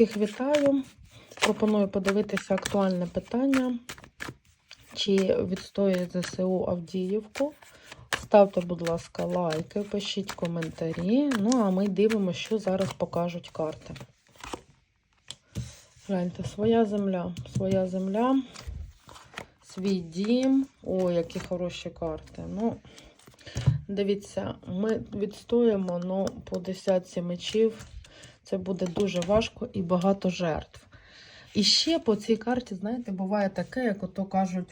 Всіх вітаю. Пропоную подивитися актуальне питання. Чи відстоює ЗСУ Авдіївку? Ставте, будь ласка, лайки, пишіть коментарі. Ну, а ми дивимося, що зараз покажуть карти. Гляньте, своя земля, своя земля, свій дім. О, які хороші карти. Ну, дивіться, ми відстоїмо ну, по десятці мечів. Це буде дуже важко і багато жертв. І ще по цій карті, знаєте, буває таке, як ото кажуть,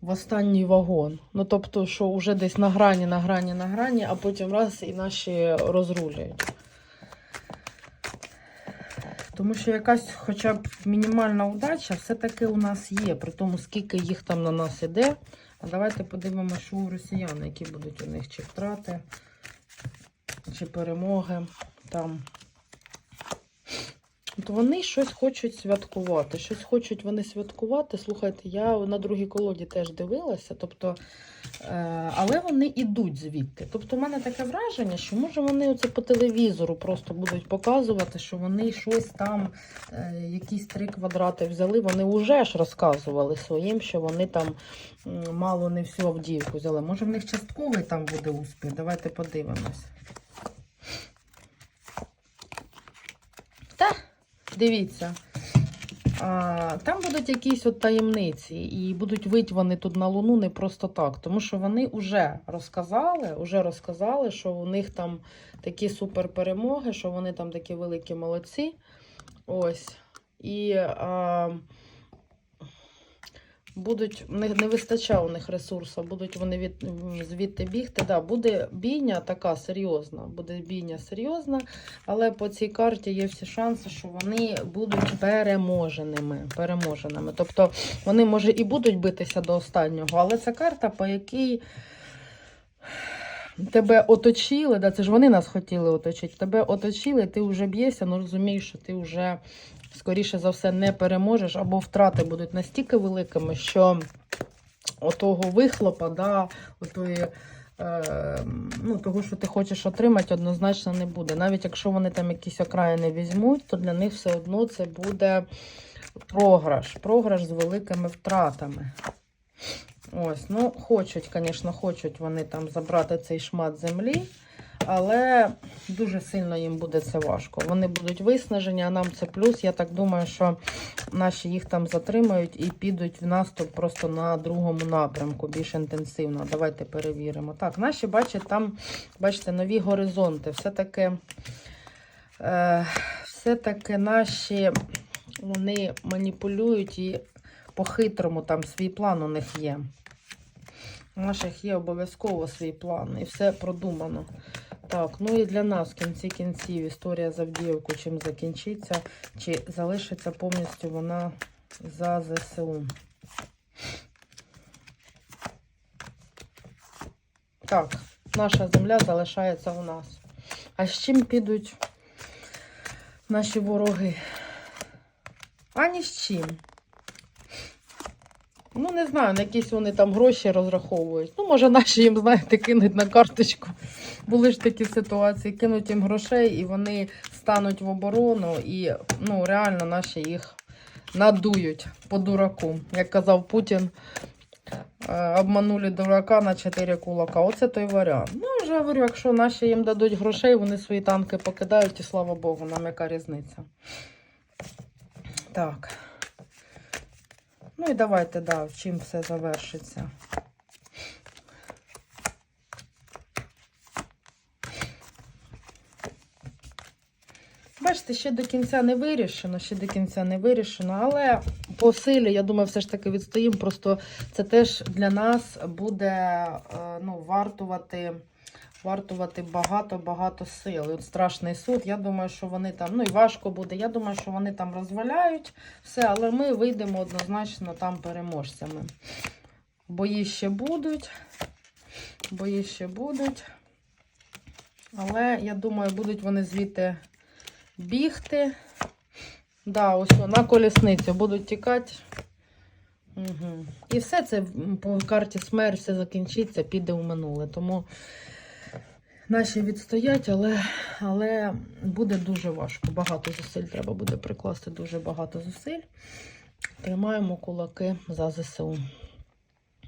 в останній вагон. Ну, тобто, що вже десь на грані, на грані, на грані, а потім раз і наші розрулюють. Тому що якась хоча б мінімальна удача все-таки у нас є, при тому, скільки їх там на нас іде. А давайте подивимося, що у росіян, які будуть у них чи втрати, чи перемоги там. От вони щось хочуть святкувати. Щось хочуть вони святкувати. Слухайте, я на другій колоді теж дивилася, тобто, е, але вони йдуть звідти. Тобто, в мене таке враження, що може вони оце по телевізору просто будуть показувати, що вони щось там, е, якісь три квадрати взяли. Вони вже ж розказували своїм, що вони там мало не всю Авдіївку взяли. Може, в них частковий там буде успіх. Давайте подивимось. Дивіться. А, там будуть якісь от таємниці, і будуть вить вони тут на Луну не просто так. Тому що вони вже розказали, вже розказали, що у них там такі суперперемоги, що вони там такі великі молодці. Ось. І а, будуть, не, не вистачає у них ресурсу, будуть вони від, звідти бігти. Да, буде бійня така серйозна, буде бійня серйозна, але по цій карті є всі шанси, що вони будуть переможеними. переможеними. Тобто вони, може, і будуть битися до останнього, але це карта, по якій. Тебе оточили, да, це ж вони нас хотіли оточити. Тебе оточили, ти вже б'єшся, ну розумієш, що ти вже, скоріше за все, не переможеш, або втрати будуть настільки великими, що отого вихлопа, да, отої, е, ну, того, що ти хочеш отримати, однозначно не буде. Навіть якщо вони там якісь окраїни візьмуть, то для них все одно це буде програш. Програш з великими втратами. Ось, ну, хочуть, звісно, хочуть вони там забрати цей шмат землі, але дуже сильно їм буде це важко. Вони будуть виснажені, а нам це плюс. Я так думаю, що наші їх там затримають і підуть в наступ просто на другому напрямку, більш інтенсивно. Давайте перевіримо. Так, наші бачать там, бачите, нові горизонти. Все-таки, е, все-таки наші вони маніпулюють і по-хитрому там свій план у них є. У наших є обов'язково свій план і все продумано. Так, ну і для нас в кінці кінців історія з Авдіївкою чим закінчиться, чи залишиться повністю вона за ЗСУ. Так, наша земля залишається у нас. А з чим підуть наші вороги? А ні з чим. Ну, не знаю, на якісь вони там гроші розраховують. Ну, може, наші їм, знаєте, кинуть на карточку. Були ж такі ситуації, кинуть їм грошей, і вони стануть в оборону, і ну, реально наші їх надують по дураку. Як казав Путін, е, обманули дурака на 4 кулака. Оце той варіант. Ну, вже говорю, якщо наші їм дадуть грошей, вони свої танки покидають, і слава Богу, нам яка різниця. Так. Ну і давайте, да, чим все завершиться. Бачите, ще до кінця не вирішено, ще до кінця не вирішено, але по силі, я думаю, все ж таки відстоїмо. Просто це теж для нас буде е, ну, вартувати. Вартувати багато-багато сил. І От страшний суд. Я думаю, що вони там, ну і важко буде. Я думаю, що вони там розваляють все, але ми вийдемо однозначно там переможцями. Бої ще будуть. Бої ще будуть. Але я думаю, будуть вони звідти бігти. Да, ось на колісницю будуть тікати. Угу. І все це по карті смерть все закінчиться, піде у минуле. Тому. Наші відстоять, але, але буде дуже важко. Багато зусиль треба буде прикласти дуже багато зусиль. Тримаємо кулаки за ЗСУ.